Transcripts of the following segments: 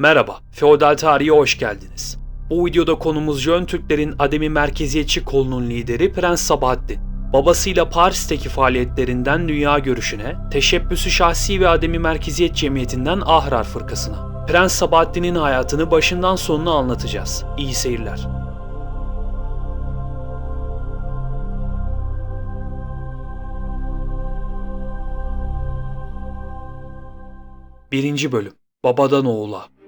Merhaba, Feodal Tarihe hoş geldiniz. Bu videoda konumuz Jön Türklerin Ademi Merkeziyetçi kolunun lideri Prens Sabahattin. Babasıyla Paris'teki faaliyetlerinden dünya görüşüne, teşebbüsü şahsi ve Ademi Merkeziyet Cemiyeti'nden Ahrar Fırkasına. Prens Sabahattin'in hayatını başından sonuna anlatacağız. İyi seyirler. Birinci Bölüm Babadan Oğula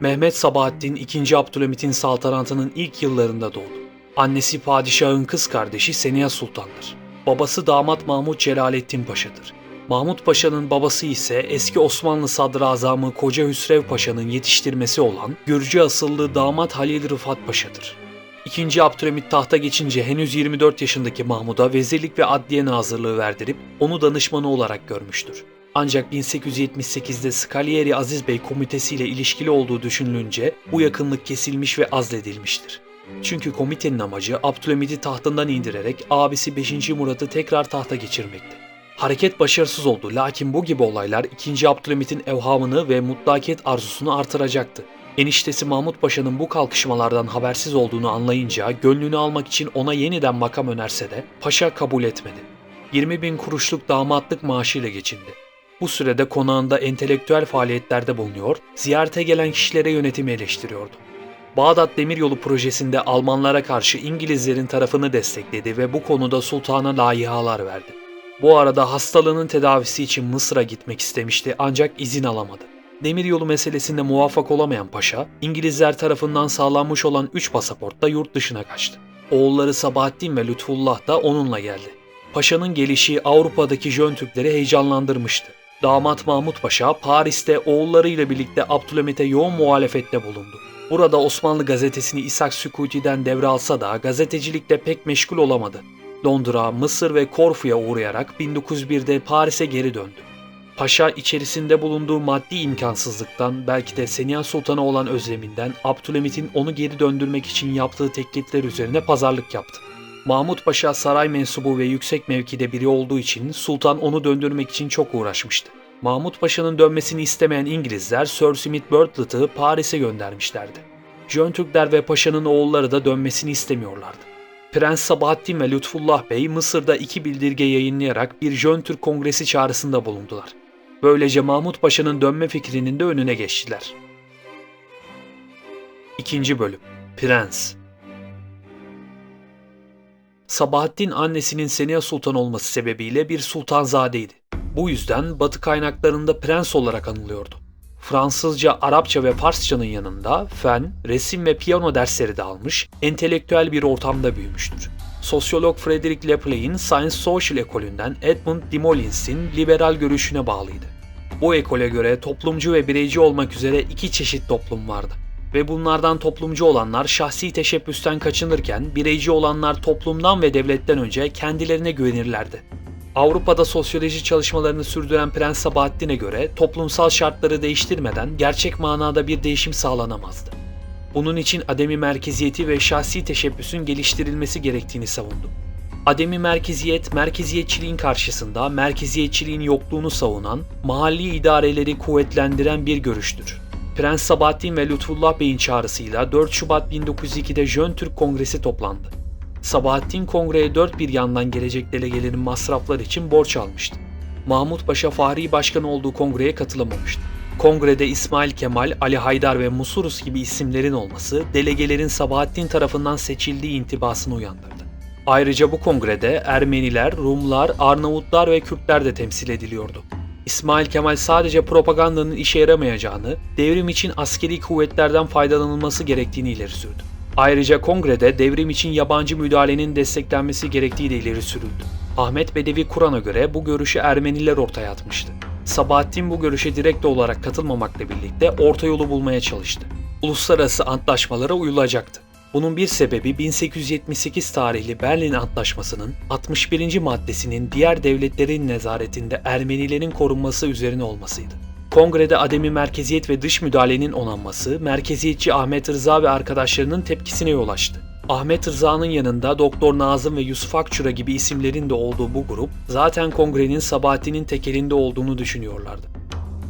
Mehmet Sabahattin 2. Abdülhamit'in saltanatının ilk yıllarında doğdu. Annesi padişahın kız kardeşi Seniha Sultan'dır. Babası damat Mahmut Celalettin Paşa'dır. Mahmut Paşa'nın babası ise eski Osmanlı sadrazamı Koca Hüsrev Paşa'nın yetiştirmesi olan Gürcü asıllı damat Halil Rıfat Paşa'dır. İkinci Abdülhamit tahta geçince henüz 24 yaşındaki Mahmud'a vezirlik ve adliye nazırlığı verdirip onu danışmanı olarak görmüştür. Ancak 1878'de Scalieri Aziz Bey komitesiyle ilişkili olduğu düşünülünce bu yakınlık kesilmiş ve azledilmiştir. Çünkü komitenin amacı Abdülhamid'i tahtından indirerek abisi 5. Murat'ı tekrar tahta geçirmekti. Hareket başarısız oldu lakin bu gibi olaylar 2. Abdülhamit'in evhamını ve mutlakiyet arzusunu artıracaktı. Eniştesi Mahmut Paşa'nın bu kalkışmalardan habersiz olduğunu anlayınca gönlünü almak için ona yeniden makam önerse de paşa kabul etmedi. 20 bin kuruşluk damatlık maaşıyla geçindi. Bu sürede konağında entelektüel faaliyetlerde bulunuyor, ziyarete gelen kişilere yönetimi eleştiriyordu. Bağdat Demiryolu projesinde Almanlara karşı İngilizlerin tarafını destekledi ve bu konuda sultana layihalar verdi. Bu arada hastalığının tedavisi için Mısır'a gitmek istemişti ancak izin alamadı. Demiryolu meselesinde muvaffak olamayan paşa, İngilizler tarafından sağlanmış olan 3 pasaportla yurt dışına kaçtı. Oğulları Sabahattin ve Lütfullah da onunla geldi. Paşa'nın gelişi Avrupa'daki Jön Türkleri heyecanlandırmıştı. Damat Mahmut Paşa Paris'te oğullarıyla birlikte Abdülhamit'e yoğun muhalefette bulundu. Burada Osmanlı gazetesini İshak Sükuti'den devralsa da gazetecilikte pek meşgul olamadı. Londra, Mısır ve Korfu'ya uğrayarak 1901'de Paris'e geri döndü. Paşa içerisinde bulunduğu maddi imkansızlıktan belki de Seniha Sultan'a olan özleminden Abdülhamit'in onu geri döndürmek için yaptığı teklifler üzerine pazarlık yaptı. Mahmut Paşa saray mensubu ve yüksek mevkide biri olduğu için sultan onu döndürmek için çok uğraşmıştı. Mahmut Paşa'nın dönmesini istemeyen İngilizler Sir Smith Bartlett'ı Paris'e göndermişlerdi. Jön Türkler ve Paşa'nın oğulları da dönmesini istemiyorlardı. Prens Sabahattin ve Lütfullah Bey Mısır'da iki bildirge yayınlayarak bir Jön Türk Kongresi çağrısında bulundular. Böylece Mahmut Paşa'nın dönme fikrinin de önüne geçtiler. İkinci Bölüm Prens Sabahattin annesinin Seniha Sultan olması sebebiyle bir sultanzadeydi. Bu yüzden Batı kaynaklarında prens olarak anılıyordu. Fransızca, Arapça ve Farsçanın yanında fen, resim ve piyano dersleri de almış, entelektüel bir ortamda büyümüştür. Sosyolog Frederick Leplay'in Science Social ekolünden Edmund de Molins'in liberal görüşüne bağlıydı. Bu ekole göre toplumcu ve bireyci olmak üzere iki çeşit toplum vardı ve bunlardan toplumcu olanlar şahsi teşebbüsten kaçınırken bireyci olanlar toplumdan ve devletten önce kendilerine güvenirlerdi. Avrupa'da sosyoloji çalışmalarını sürdüren Prens Sabahattin'e göre toplumsal şartları değiştirmeden gerçek manada bir değişim sağlanamazdı. Bunun için ademi merkeziyeti ve şahsi teşebbüsün geliştirilmesi gerektiğini savundu. Ademi merkeziyet, merkeziyetçiliğin karşısında merkeziyetçiliğin yokluğunu savunan, mahalli idareleri kuvvetlendiren bir görüştür. Prens Sabahattin ve Lütfullah Bey'in çağrısıyla 4 Şubat 1902'de Jön Türk Kongresi toplandı. Sabahattin kongreye dört bir yandan gelecek delegelerin masraflar için borç almıştı. Mahmut Paşa Fahri Başkan olduğu kongreye katılamamıştı. Kongrede İsmail Kemal, Ali Haydar ve Musurus gibi isimlerin olması delegelerin Sabahattin tarafından seçildiği intibasını uyandırdı. Ayrıca bu kongrede Ermeniler, Rumlar, Arnavutlar ve Kürtler de temsil ediliyordu. İsmail Kemal sadece propagandanın işe yaramayacağını, devrim için askeri kuvvetlerden faydalanılması gerektiğini ileri sürdü. Ayrıca kongrede devrim için yabancı müdahalenin desteklenmesi gerektiği de ileri sürüldü. Ahmet Bedevi Kur'an'a göre bu görüşü Ermeniler ortaya atmıştı. Sabahattin bu görüşe direkt olarak katılmamakla birlikte orta yolu bulmaya çalıştı. Uluslararası antlaşmalara uyulacaktı. Bunun bir sebebi 1878 tarihli Berlin Antlaşması'nın 61. maddesinin diğer devletlerin nezaretinde Ermenilerin korunması üzerine olmasıydı. Kongrede ademi merkeziyet ve dış müdahalenin onanması, merkeziyetçi Ahmet Rıza ve arkadaşlarının tepkisine yol açtı. Ahmet Rıza'nın yanında Doktor Nazım ve Yusuf Akçura gibi isimlerin de olduğu bu grup, zaten kongrenin Sabahattin'in tekelinde olduğunu düşünüyorlardı.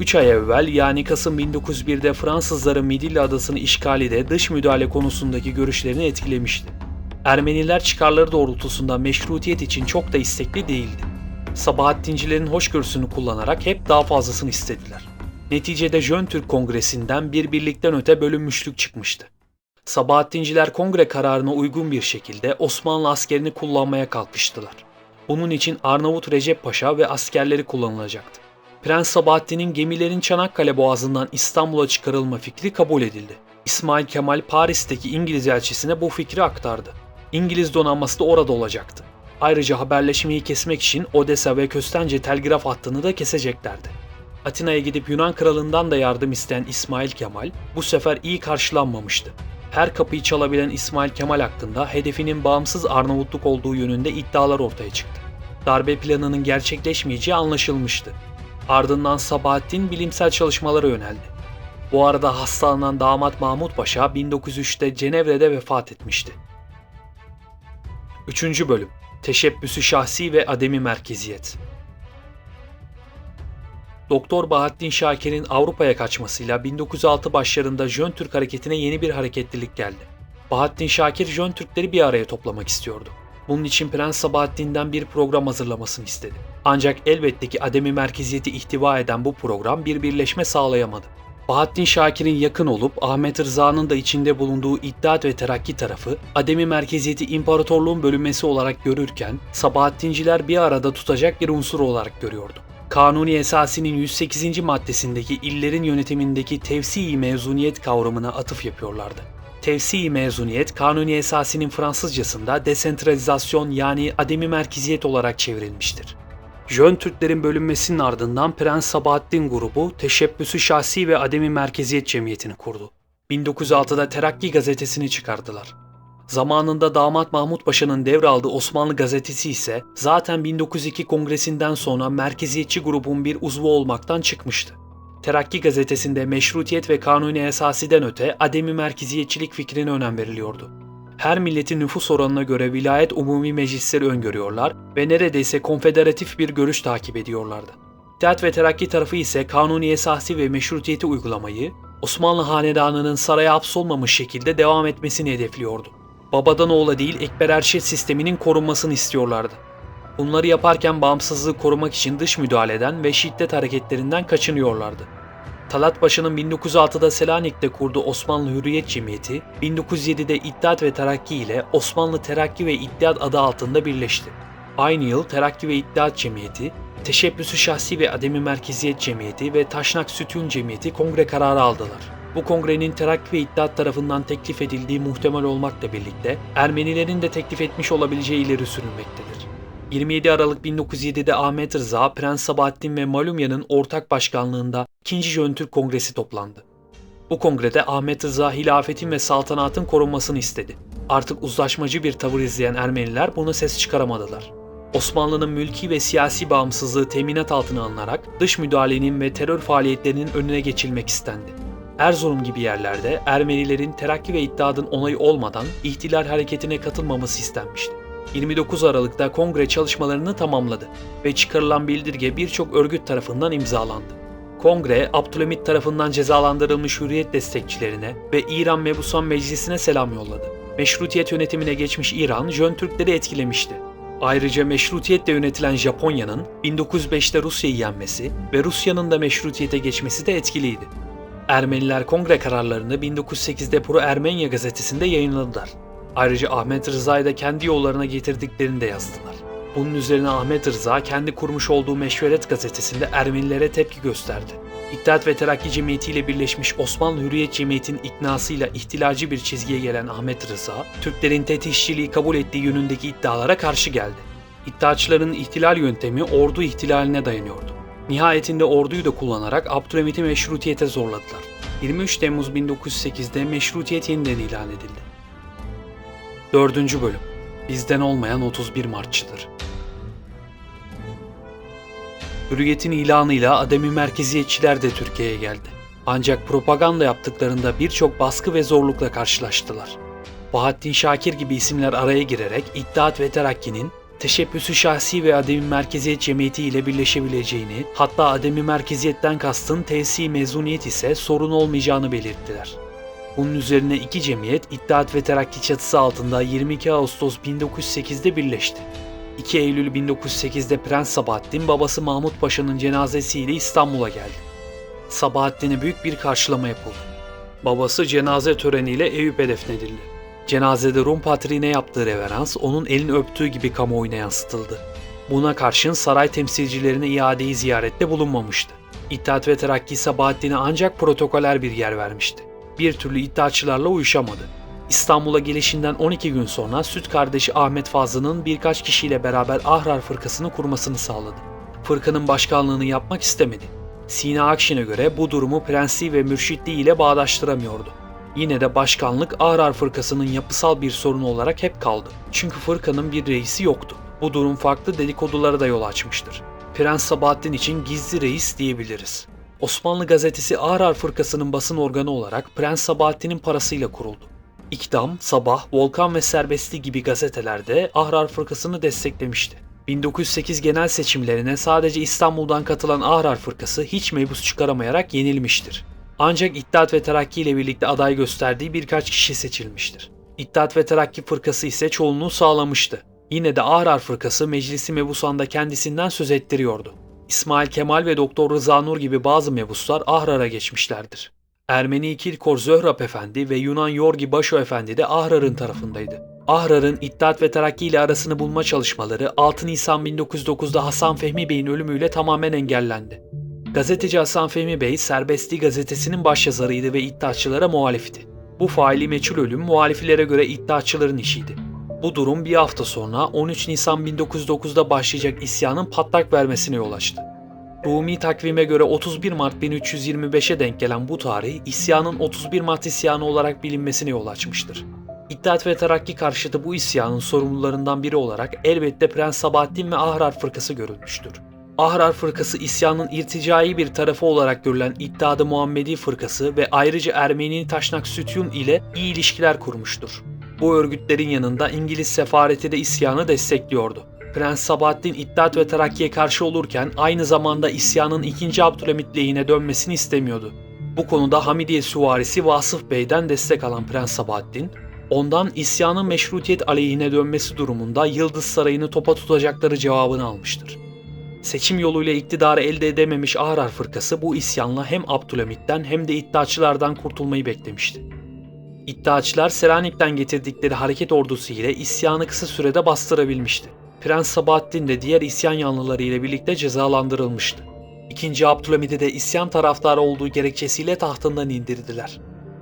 3 ay evvel yani Kasım 1901'de Fransızların Midilli adasını işgali de dış müdahale konusundaki görüşlerini etkilemişti. Ermeniler çıkarları doğrultusunda meşrutiyet için çok da istekli değildi. Sabahattincilerin hoşgörüsünü kullanarak hep daha fazlasını istediler. Neticede Jön Türk Kongresi'nden bir birlikten öte bölünmüşlük çıkmıştı. Sabahattinciler kongre kararına uygun bir şekilde Osmanlı askerini kullanmaya kalkıştılar. Bunun için Arnavut Recep Paşa ve askerleri kullanılacaktı. Prens Sabahattin'in gemilerin Çanakkale Boğazı'ndan İstanbul'a çıkarılma fikri kabul edildi. İsmail Kemal Paris'teki İngiliz elçisine bu fikri aktardı. İngiliz donanması da orada olacaktı. Ayrıca haberleşmeyi kesmek için Odessa ve Köstence telgraf hattını da keseceklerdi. Atina'ya gidip Yunan kralından da yardım isteyen İsmail Kemal bu sefer iyi karşılanmamıştı. Her kapıyı çalabilen İsmail Kemal hakkında hedefinin bağımsız Arnavutluk olduğu yönünde iddialar ortaya çıktı. Darbe planının gerçekleşmeyeceği anlaşılmıştı. Ardından Sabahattin bilimsel çalışmalara yöneldi. Bu arada hastalanan damat Mahmut Paşa 1903'te Cenevre'de vefat etmişti. 3. Bölüm Teşebbüsü Şahsi ve Ademi Merkeziyet Doktor Bahattin Şakir'in Avrupa'ya kaçmasıyla 1906 başlarında Jön Türk hareketine yeni bir hareketlilik geldi. Bahattin Şakir Jön Türkleri bir araya toplamak istiyordu. Bunun için Prens Sabahattin'den bir program hazırlamasını istedi. Ancak elbette ki ademi merkeziyeti ihtiva eden bu program bir birleşme sağlayamadı. Bahattin Şakir'in yakın olup Ahmet Rıza'nın da içinde bulunduğu İttihat ve Terakki tarafı ademi merkeziyeti imparatorluğun bölünmesi olarak görürken Sabahattinciler bir arada tutacak bir unsur olarak görüyordu. Kanuni Esasi'nin 108. maddesindeki illerin yönetimindeki tevsi mezuniyet kavramına atıf yapıyorlardı. Tevsi mezuniyet, Kanuni Esasi'nin Fransızcasında desentralizasyon yani ademi merkeziyet olarak çevrilmiştir. Jön Türklerin bölünmesinin ardından Prens Sabahattin grubu Teşebbüsü Şahsi ve Ademi Merkeziyet Cemiyeti'ni kurdu. 1906'da Terakki gazetesini çıkardılar. Zamanında damat Mahmut Paşa'nın devraldığı Osmanlı gazetesi ise zaten 1902 kongresinden sonra merkeziyetçi grubun bir uzvu olmaktan çıkmıştı. Terakki gazetesinde meşrutiyet ve kanuni esasiden öte ademi merkeziyetçilik fikrine önem veriliyordu. Her milletin nüfus oranına göre vilayet umumi meclisleri öngörüyorlar ve neredeyse konfederatif bir görüş takip ediyorlardı. İttihat ve Terakki tarafı ise kanuni esası ve meşrutiyeti uygulamayı Osmanlı hanedanının saraya hapsolmamış şekilde devam etmesini hedefliyordu. Babadan oğula değil Ekber Erşet sisteminin korunmasını istiyorlardı. Bunları yaparken bağımsızlığı korumak için dış müdahaleden ve şiddet hareketlerinden kaçınıyorlardı. Talat Paşa'nın 1906'da Selanik'te kurduğu Osmanlı Hürriyet Cemiyeti, 1907'de İttihat ve Terakki ile Osmanlı Terakki ve İttihat adı altında birleşti. Aynı yıl Terakki ve İttihat Cemiyeti, Teşebbüsü Şahsi ve Ademi Merkeziyet Cemiyeti ve Taşnak Sütun Cemiyeti kongre kararı aldılar. Bu kongrenin Terakki ve İttihat tarafından teklif edildiği muhtemel olmakla birlikte Ermenilerin de teklif etmiş olabileceği ileri sürülmektedir. 27 Aralık 1907'de Ahmet Rıza, Prens Sabahattin ve Malumya'nın ortak başkanlığında 2. Jön Kongresi toplandı. Bu kongrede Ahmet Rıza hilafetin ve saltanatın korunmasını istedi. Artık uzlaşmacı bir tavır izleyen Ermeniler buna ses çıkaramadılar. Osmanlı'nın mülki ve siyasi bağımsızlığı teminat altına alınarak dış müdahalenin ve terör faaliyetlerinin önüne geçilmek istendi. Erzurum gibi yerlerde Ermenilerin terakki ve iddiadın onayı olmadan ihtilal hareketine katılmaması istenmişti. 29 Aralık'ta kongre çalışmalarını tamamladı ve çıkarılan bildirge birçok örgüt tarafından imzalandı. Kongre, Abdülhamit tarafından cezalandırılmış hürriyet destekçilerine ve İran Mebusan Meclisi'ne selam yolladı. Meşrutiyet yönetimine geçmiş İran, Jön Türkleri etkilemişti. Ayrıca meşrutiyetle yönetilen Japonya'nın 1905'te Rusya'yı yenmesi ve Rusya'nın da meşrutiyete geçmesi de etkiliydi. Ermeniler kongre kararlarını 1908'de Pro Ermenya gazetesinde yayınladılar. Ayrıca Ahmet Rıza'yı da kendi yollarına getirdiklerini de yazdılar. Bunun üzerine Ahmet Rıza kendi kurmuş olduğu Meşveret gazetesinde Ermenilere tepki gösterdi. İttihat ve Terakki Cemiyeti ile birleşmiş Osmanlı Hürriyet Cemiyeti'nin iknasıyla ihtilacı bir çizgiye gelen Ahmet Rıza, Türklerin tetihçiliği kabul ettiği yönündeki iddialara karşı geldi. İttihatçıların ihtilal yöntemi ordu ihtilaline dayanıyordu. Nihayetinde orduyu da kullanarak Abdülhamit'i meşrutiyete zorladılar. 23 Temmuz 1908'de meşrutiyet yeniden ilan edildi. 4. Bölüm Bizden olmayan 31 Martçıdır. Hürriyetin ilanıyla ademi merkeziyetçiler de Türkiye'ye geldi. Ancak propaganda yaptıklarında birçok baskı ve zorlukla karşılaştılar. Bahattin Şakir gibi isimler araya girerek İttihat ve Terakki'nin teşebbüsü şahsi ve ademi merkeziyet cemiyeti ile birleşebileceğini, hatta ademi merkeziyetten kastın tesi mezuniyet ise sorun olmayacağını belirttiler. Bunun üzerine iki cemiyet İttihat ve Terakki çatısı altında 22 Ağustos 1908'de birleşti. 2 Eylül 1908'de Prens Sabahattin babası Mahmut Paşa'nın cenazesiyle İstanbul'a geldi. Sabahattin'e büyük bir karşılama yapıldı. Babası cenaze töreniyle Eyüp'e defnedildi. Cenazede Rum patriğine yaptığı reverans onun elini öptüğü gibi kamuoyuna yansıtıldı. Buna karşın saray temsilcilerine iadeyi ziyarette bulunmamıştı. İttihat ve Terakki Sabahattin'e ancak protokoler bir yer vermişti. Bir türlü iddiaçılarla uyuşamadı. İstanbul'a gelişinden 12 gün sonra süt kardeşi Ahmet Fazlı'nın birkaç kişiyle beraber Ahrar Fırkası'nı kurmasını sağladı. Fırkanın başkanlığını yapmak istemedi. Sina Akşin'e göre bu durumu prensliği ve mürşitliği ile bağdaştıramıyordu. Yine de başkanlık Ahrar Fırkası'nın yapısal bir sorunu olarak hep kaldı. Çünkü fırkanın bir reisi yoktu. Bu durum farklı dedikodulara da yol açmıştır. Prens Sabahattin için gizli reis diyebiliriz. Osmanlı gazetesi Ahrar Fırkası'nın basın organı olarak Prens Sabahattin'in parasıyla kuruldu. İkdam, Sabah, Volkan ve Serbestli gibi gazetelerde Ahrar Fırkası'nı desteklemişti. 1908 genel seçimlerine sadece İstanbul'dan katılan Ahrar Fırkası hiç mebus çıkaramayarak yenilmiştir. Ancak İttihat ve Terakki ile birlikte aday gösterdiği birkaç kişi seçilmiştir. İttihat ve Terakki Fırkası ise çoğunluğu sağlamıştı. Yine de Ahrar Fırkası meclisi mebusanda kendisinden söz ettiriyordu. İsmail Kemal ve Doktor Rıza Nur gibi bazı mebuslar Ahrar'a geçmişlerdir. Ermeni Kilkor Zöhrab Efendi ve Yunan Yorgi Başo Efendi de Ahrar'ın tarafındaydı. Ahrar'ın İttihat ve Terakki ile arasını bulma çalışmaları 6 Nisan 1909'da Hasan Fehmi Bey'in ölümüyle tamamen engellendi. Gazeteci Hasan Fehmi Bey, Serbestli gazetesinin başyazarıydı ve iddiaçılara muhalifti. Bu faili meçhul ölüm muhaliflere göre iddiaçıların işiydi. Bu durum bir hafta sonra 13 Nisan 1909'da başlayacak isyanın patlak vermesine yol açtı. Rumi takvime göre 31 Mart 1325'e denk gelen bu tarih isyanın 31 Mart isyanı olarak bilinmesine yol açmıştır. İttihat ve Terakki karşıtı bu isyanın sorumlularından biri olarak elbette Prens Sabahattin ve Ahrar Fırkası görülmüştür. Ahrar Fırkası isyanın irticai bir tarafı olarak görülen İttihat-ı Muhammedi Fırkası ve ayrıca Ermeni Taşnak Sütyun ile iyi ilişkiler kurmuştur. Bu örgütlerin yanında İngiliz sefareti de isyanı destekliyordu. Prens Sabahattin İttihat ve Terakki'ye karşı olurken aynı zamanda isyanın 2. Abdülhamit lehine dönmesini istemiyordu. Bu konuda Hamidiye süvarisi Vasıf Bey'den destek alan Prens Sabahattin, ondan isyanın meşrutiyet aleyhine dönmesi durumunda Yıldız Sarayı'nı topa tutacakları cevabını almıştır. Seçim yoluyla iktidarı elde edememiş Ahrar Fırkası bu isyanla hem Abdülhamit'ten hem de iddiaçılardan kurtulmayı beklemişti. İddiaçılar Selanik'ten getirdikleri hareket ordusu ile isyanı kısa sürede bastırabilmişti. Prens Sabahattin de diğer isyan yanlıları ile birlikte cezalandırılmıştı. İkinci Abdülhamid'i de isyan taraftarı olduğu gerekçesiyle tahtından indirdiler.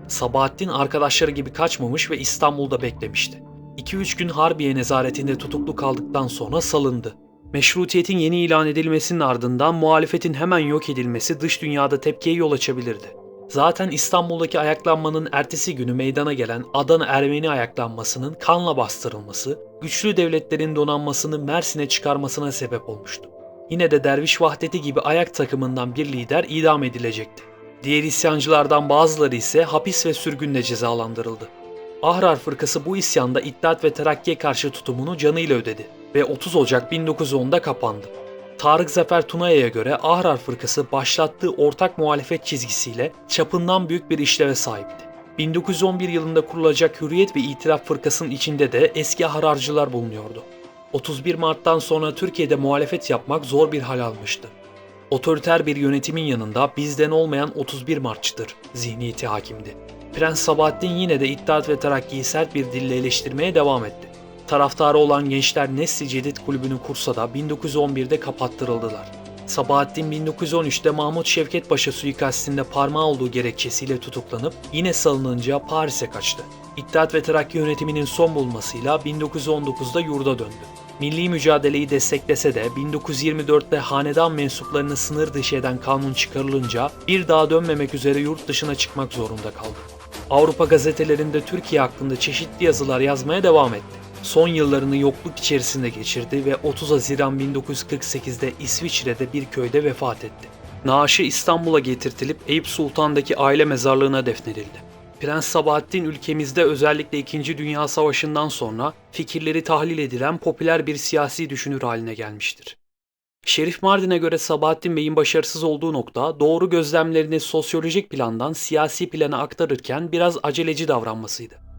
Sabahattin arkadaşları gibi kaçmamış ve İstanbul'da beklemişti. 2-3 gün Harbiye nezaretinde tutuklu kaldıktan sonra salındı. Meşrutiyetin yeni ilan edilmesinin ardından muhalefetin hemen yok edilmesi dış dünyada tepkiye yol açabilirdi. Zaten İstanbul'daki ayaklanmanın ertesi günü meydana gelen Adana Ermeni ayaklanmasının kanla bastırılması, güçlü devletlerin donanmasını Mersin'e çıkarmasına sebep olmuştu. Yine de Derviş Vahdeti gibi ayak takımından bir lider idam edilecekti. Diğer isyancılardan bazıları ise hapis ve sürgünle cezalandırıldı. Ahrar Fırkası bu isyanda İttihat ve Terakki'ye karşı tutumunu canıyla ödedi ve 30 Ocak 1910'da kapandı. Tarık Zafer Tunaya'ya göre Ahrar Fırkası başlattığı ortak muhalefet çizgisiyle çapından büyük bir işleve sahipti. 1911 yılında kurulacak Hürriyet ve İtilaf Fırkası'nın içinde de eski ahrarcılar bulunuyordu. 31 Mart'tan sonra Türkiye'de muhalefet yapmak zor bir hal almıştı. Otoriter bir yönetimin yanında bizden olmayan 31 Martçıdır zihniyeti hakimdi. Prens Sabahattin yine de İttihat ve Terakki'yi sert bir dille eleştirmeye devam etti. Taraftarı olan gençler Nesli Cedid kulübünü kursa da 1911'de kapattırıldılar. Sabahattin 1913'te Mahmut Şevket Paşa suikastinde parmağı olduğu gerekçesiyle tutuklanıp yine salınınca Paris'e kaçtı. İttihat ve Terakki yönetiminin son bulmasıyla 1919'da yurda döndü. Milli mücadeleyi desteklese de 1924'te hanedan mensuplarını sınır dışı eden kanun çıkarılınca bir daha dönmemek üzere yurt dışına çıkmak zorunda kaldı. Avrupa gazetelerinde Türkiye hakkında çeşitli yazılar yazmaya devam etti. Son yıllarını yokluk içerisinde geçirdi ve 30 Haziran 1948'de İsviçre'de bir köyde vefat etti. Naaşı İstanbul'a getirtilip Eyüp Sultan'daki aile mezarlığına defnedildi. Prens Sabahattin ülkemizde özellikle 2. Dünya Savaşı'ndan sonra fikirleri tahlil edilen popüler bir siyasi düşünür haline gelmiştir. Şerif Mardin'e göre Sabahattin Bey'in başarısız olduğu nokta doğru gözlemlerini sosyolojik plandan siyasi plana aktarırken biraz aceleci davranmasıydı.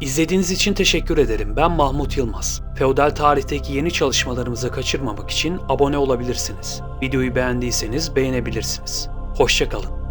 İzlediğiniz için teşekkür ederim. Ben Mahmut Yılmaz. Feodal tarihteki yeni çalışmalarımızı kaçırmamak için abone olabilirsiniz. Videoyu beğendiyseniz beğenebilirsiniz. Hoşçakalın.